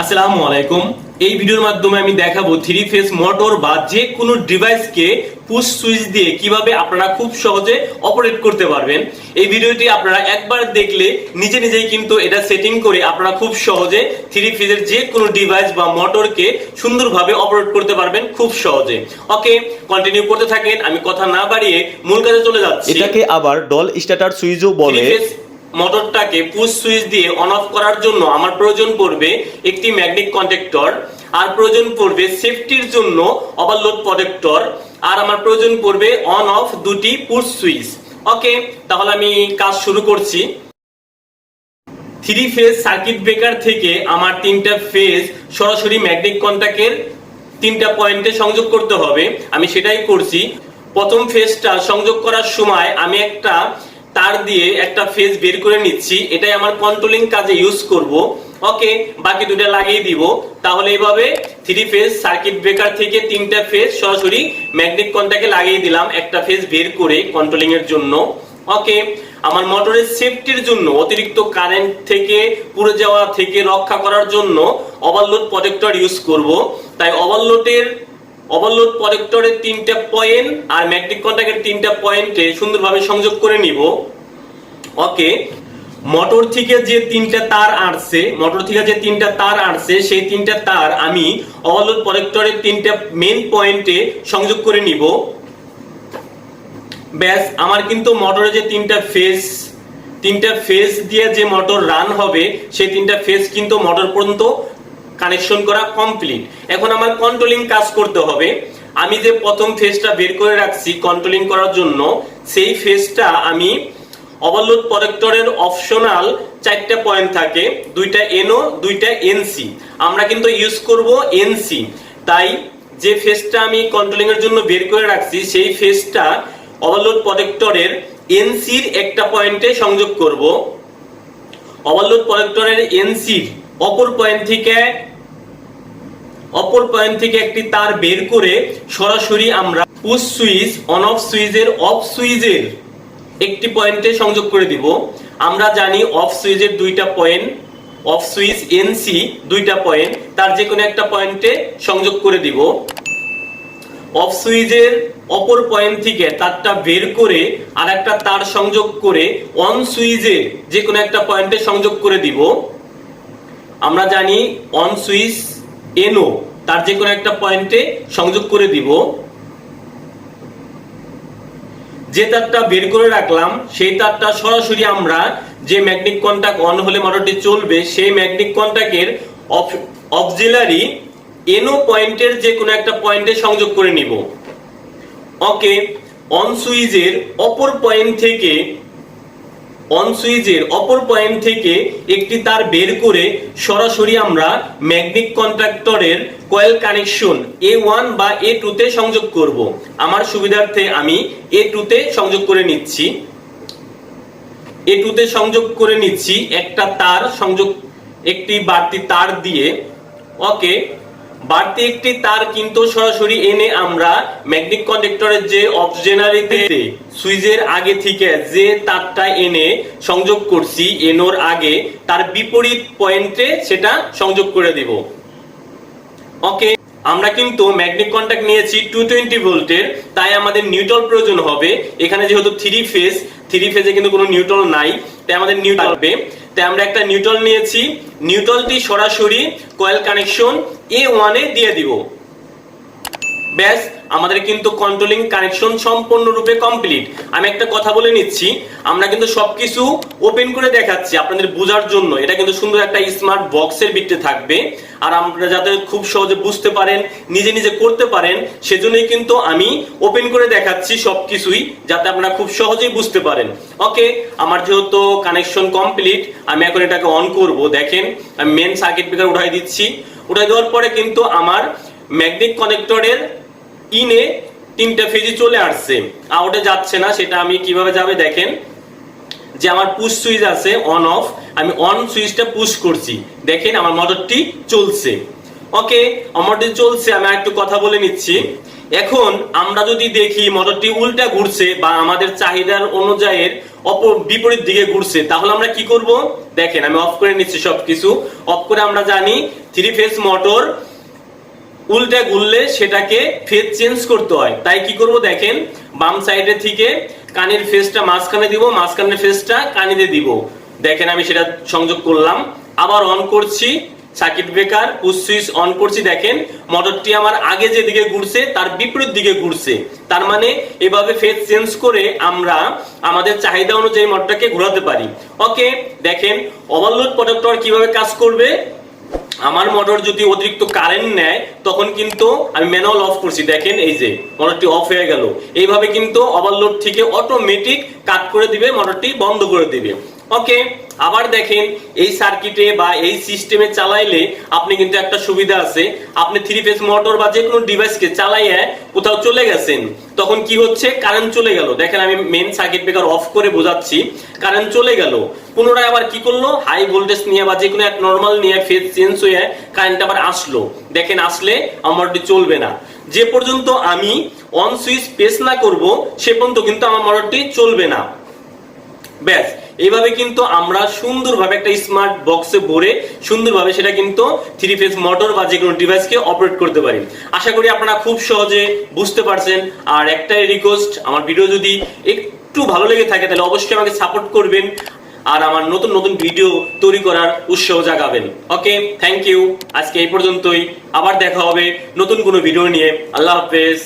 আসসালামু আলাইকুম। এই ভিডিওর মাধ্যমে আমি দেখাবো থ্রি ফেজ মোটর বা যে কোনো ডিভাইসকে পুশ সুইচ দিয়ে কীভাবে আপনারা খুব সহজে অপারেট করতে পারবেন। এই ভিডিওটি আপনারা একবার দেখলে নিজে নিজেই কিন্তু এটা সেটিং করে আপনারা খুব সহজে থ্রি ফেজের যে কোনো ডিভাইস বা মোটরকে সুন্দরভাবে অপারেট করতে পারবেন খুব সহজে। ওকে কন্টিনিউ করতে থাকেন আমি কথা না বাড়িয়ে মূল কাজে চলে যাচ্ছি। এটাকে আবার ডল স্টার্টার সুইচও বলে। মোটরটাকে পুশ সুইচ দিয়ে অন অফ করার জন্য আমার প্রয়োজন পড়বে একটি ম্যাগনেটিক কন্ডাক্টর আর প্রয়োজন পড়বে সেফটির জন্য ওভারলোড প্রোটেক্টর আর আমার প্রয়োজন পড়বে অন অফ দুটি পুশ সুইচ ওকে তাহলে আমি কাজ শুরু করছি। থ্রি ফেজ সার্কিট ব্রেকার থেকে আমার তিনটা ফেজ সরাসরি ম্যাগনেটিক কন্টাক্টের তিনটা পয়েন্টে সংযোগ করতে হবে। আমি সেটাই করছি। প্রথম ফেজটা সংযোগ করার সময় আমি একটা তার দিয়ে একটা ফেজ বের করে নিচ্ছি। এটাই আমার কন্ট্রোলিং কাজে ইউজ করব। ওকে বাকি দুটো লাগিয়ে দিব। তাহলে এইভাবে থ্রি ফেজ সার্কিট ব্রেকার থেকে তিনটা ফেজ সরাসরি ম্যাগনেটিক কন্টাক্টে লাগিয়ে দিলাম একটা ফেজ বের করে কন্ট্রোলিং এর জন্য। ওকে আমার মোটরের সেফটির জন্য, অতিরিক্ত কারেন্ট থেকে পুড়ে যাওয়া থেকে রক্ষা করার জন্য ওভারলোড প্রোটেক্টর ইউজ করব। তাই ওভারলোডের ওভারলোড প্রোটেক্টরের তিনটা পয়েন্ট আর ম্যাগনেটিক কন্টাক্টের তিনটা পয়েন্টে সুন্দরভাবে সংযোগ করে নিব। ওকে মোটর থেকে যে তিনটা তার আসছে মোটর থেকে যে তিনটা তার আসছে সেই তিনটা তার আমি ওভারলোড প্রোটেক্টরের তিনটা মেন পয়েন্টে সংযোগ করে নিব। ব্যাস, আমার কিন্তু মোটরে যে তিনটা ফেজ তিনটা ফেজ দিয়ে যে মোটর রান হবে, সেই তিনটা ফেজ কিন্তু মোটর পর্যন্ত কানেকশন করা কমপ্লিট এখন আমার কন্ট্রোলিং কাজ করতে হবে। আমি যে প্রথম ফেজটা বের করে রাখছি কন্ট্রোলিং করার জন্য, সেই ফেজটা আমি ওভারলোড প্রোটেক্টরের অপশনাল চারটা পয়েন্ট থাকে, দুইটা এনও দুইটা এনসি আমরা কিন্তু ইউজ করব এনসি তাই যে ফেজটা আমি কন্ট্রোলিং এর জন্য বের করে রাখছি, সেই ফেজটা ওভারলোড প্রোটেক্টরের এনসির একটা পয়েন্টে সংযোগ করব। ওভারলোড প্রোটেক্টরের এনসির অপর পয়েন্ট থেকে, অপর পয়েন্ট থেকে একটি তার বের করে সরাসরি আমরা পুশ সুইচ অন অফ সুইচের অফ সুইচের একটি পয়েন্টে সংযোগ করে দিব। আমরা জানি অফ সুইচের দুইটা পয়েন্ট অফ সুইচ এনসি দুইটা পয়েন্ট তার যে কোনো একটা পয়েন্টে সংযোগ করে দিব। অফ সুইচের অপর পয়েন্ট থেকে তারটা বের করে আর একটা তার সংযোগ করে অন সুইচের যে কোনো একটা পয়েন্টে সংযোগ করে দিব। আমরা জানি অন সুইচ এনও তার যে কোনো একটা পয়েন্টে সংযোগ করে দিব। যে তারটা বের করে রাখলাম, সেই তারটা সরাসরি আমরা যে ম্যাগনেটিক কন্টাক্ট অন হলে মোটরটি চলবে, সেই ম্যাগনেটিক কন্টাক্টের অক্সিলারি এনও পয়েন্টের যে কোনো একটা পয়েন্টে সংযোগ করে নিব। ওকে অন সুইচের অপর পয়েন্ট থেকে অন সুইচের অপর পয়েন্ট থেকে একটি তার বের করে সরাসরি আমরা ম্যাগনেটিক কন্ট্রাক্টরের কয়েল কানেকশন এ ওয়ান বা এ টুতে সংযোগ করব। আমার সুবিধার্থে আমি এ টুতে সংযোগ করে নিচ্ছি। এ টুতে সংযোগ করে নিচ্ছি একটা তার সংযোগ, একটি বাড়তি তার দিয়ে। ওকে বাড়তি একটি তার কিন্তু সরাসরি এনে আমরা ম্যাগনেটিক কন্ডাক্টরের যে অপশনারিতে সুইচের আগে থেকে যে তারটা এনে সংযোগ করছি, এনোর আগে, তার বিপরীত পয়েন্টে সেটা সংযোগ করে দিব। ওকে, আমরা কিন্তু ম্যাগনেটিক কন্টাক্ট নিয়েছি টু টোয়েন্টি ভোল্টের, তাই আমাদের নিউট্রাল প্রয়োজন হবে। এখানে যেহেতু থ্রি ফেজ থ্রি ফেজে কিন্তু কোনো নিউট্রাল নাই, তাই আমাদের নিউট্রাল হবে তাই আমরা একটা নিউট্রাল নিয়েছি। নিউট্রালটি সরাসরি কয়েল কানেকশন এ ওয়ানে দিয়ে দিব। ব্যাস, আমাদের কিন্তু কন্ট্রোলিং কানেকশন সম্পূর্ণরূপে কমপ্লিট আমি একটা কথা বলে নিচ্ছি, আমরা কিন্তু সবকিছু ওপেন করে দেখাচ্ছি আপনাদের বোঝার জন্য। এটা কিন্তু সুন্দর একটা স্মার্ট বক্সের ভিতরে থাকবে। আর আমরা যাতে খুব সহজে বুঝতে পারেন, নিজে নিজে করতে পারেন, সেজন্যই কিন্তু আমি ওপেন করে দেখাচ্ছি সবকিছুই, যাতে আপনারা খুব সহজেই বুঝতে পারেন। ওকে আমার যেহেতু কানেকশন কমপ্লিট আমি এখন এটাকে অন করব। দেখেন, আমি মেন সার্কিট ব্রেকার উঠাই দিচ্ছি। উঠাই দেওয়ার পরে কিন্তু আমার ম্যাগনেটিক কানেক্টরের ইনে তিনটা ফেজি চলে আসছে। আউটে যাচ্ছে না, সেটা আমি কীভাবে যাবে দেখেন? যে আমার পুশ সুইচ আছে অন অফ আমি অন সুইচটা পুশ করছি। দেখেন আমার মোটরটি চলছে। ওকে মোটরটি চলছে, আমি একটু কথা বলে নিচ্ছি। এখন আমরা যদি দেখি মোটরটি উল্টা ঘুরছে বা আমাদের চাহিদার অনুযায়ী অপর বিপরীত দিকে ঘুরছে, তাহলে আমরা কি করব? দেখেন, আমি অফ করে নিচ্ছি সবকিছু। অফ করে আমরা জানি থ্রি ফেজ মোটর উল্টে ঘুরলে সেটাকে ফেজ চেঞ্জ করতে হয়। তাই কি করব দেখেন, বাম সাইডে থেকে কানের ফেসটা মাঝখানে দিব, মাঝখানের ফেসটা কানিতে দিব। দেখেন আমি সেটা সংযোগ করলাম। আবার অন করছি circuit breaker push switch on করছি, দেখেন মোটরটি আমার আগে যেদিকে ঘুরছে, তার বিপরীত দিকে ঘুরছে। তার মানে এভাবে ফেজ চেঞ্জ করে আমরা আমাদের চাহিদা অনুযায়ী মোটরটাকে ঘোরাতে পারি। ওকে দেখেন ওভারলোড প্রোটেক্টর কীভাবে কাজ করবে? আমার মোটর যদি অতিরিক্ত কারেন্ট নেয়, তখন কিন্তু আমি ম্যানুয়াল অফ করছি। দেখেন এই যে মোটরটি অফ হয়ে গেল। এইভাবে কিন্তু ওভারলোড থেকে অটোমেটিক কাট করে দিবে মোটরটি বন্ধ করে দিবে। ওকে আবার দেখেন, এই সার্কিটে বা এই সিস্টেমে চালাইলে আপনি কিন্তু একটা সুবিধা আছে। আপনি থ্রি ফেজ মোটর বা যে কোনো ডিভাইসকে চালাইয়ে কোথাও চলে গেছেন, তখন কি হচ্ছে? কারেন্ট চলে গেল। দেখেন আমি মেন সার্কিট ব্রেকার অফ করে বোঝাচ্ছি কারেন্ট চলে গেল। পুনরায় আবার কি করল? হাই ভোল্টেজ নিয়ে বা যে কোনো এক নর্মাল নিয়ে ফেজ চেঞ্জ হয়ে কারেন্ট আবার আসলো। দেখেন আসলে আমারটি চলবে না। যে পর্যন্ত আমি অন সুইচ প্রেস না করব, সে পর্যন্ত কিন্তু আমার মোটরটি চলবে না। ব্যাস, এইভাবে কিন্তু আমরা সুন্দরভাবে একটা স্মার্ট বক্সে ভরে সুন্দরভাবে সেটা কিন্তু থ্রি ফেজ মোটর বা যে কোনো ডিভাইসকে অপারেট করতে পারি। আশা করি আপনারা খুব সহজে বুঝতে পারছেন। আর একটাই রিকোয়েস্ট আমার ভিডিও যদি একটু ভালো লেগে থাকে, তাহলে অবশ্যই আমাকে সাপোর্ট করবেন আর আমার নতুন নতুন ভিডিও তৈরি করার উৎসাহ জাগাবেন। ওকে থ্যাংক ইউ আজকে এই পর্যন্তই। আবার দেখা হবে নতুন কোনো ভিডিও নিয়ে। আল্লাহ হাফেজ।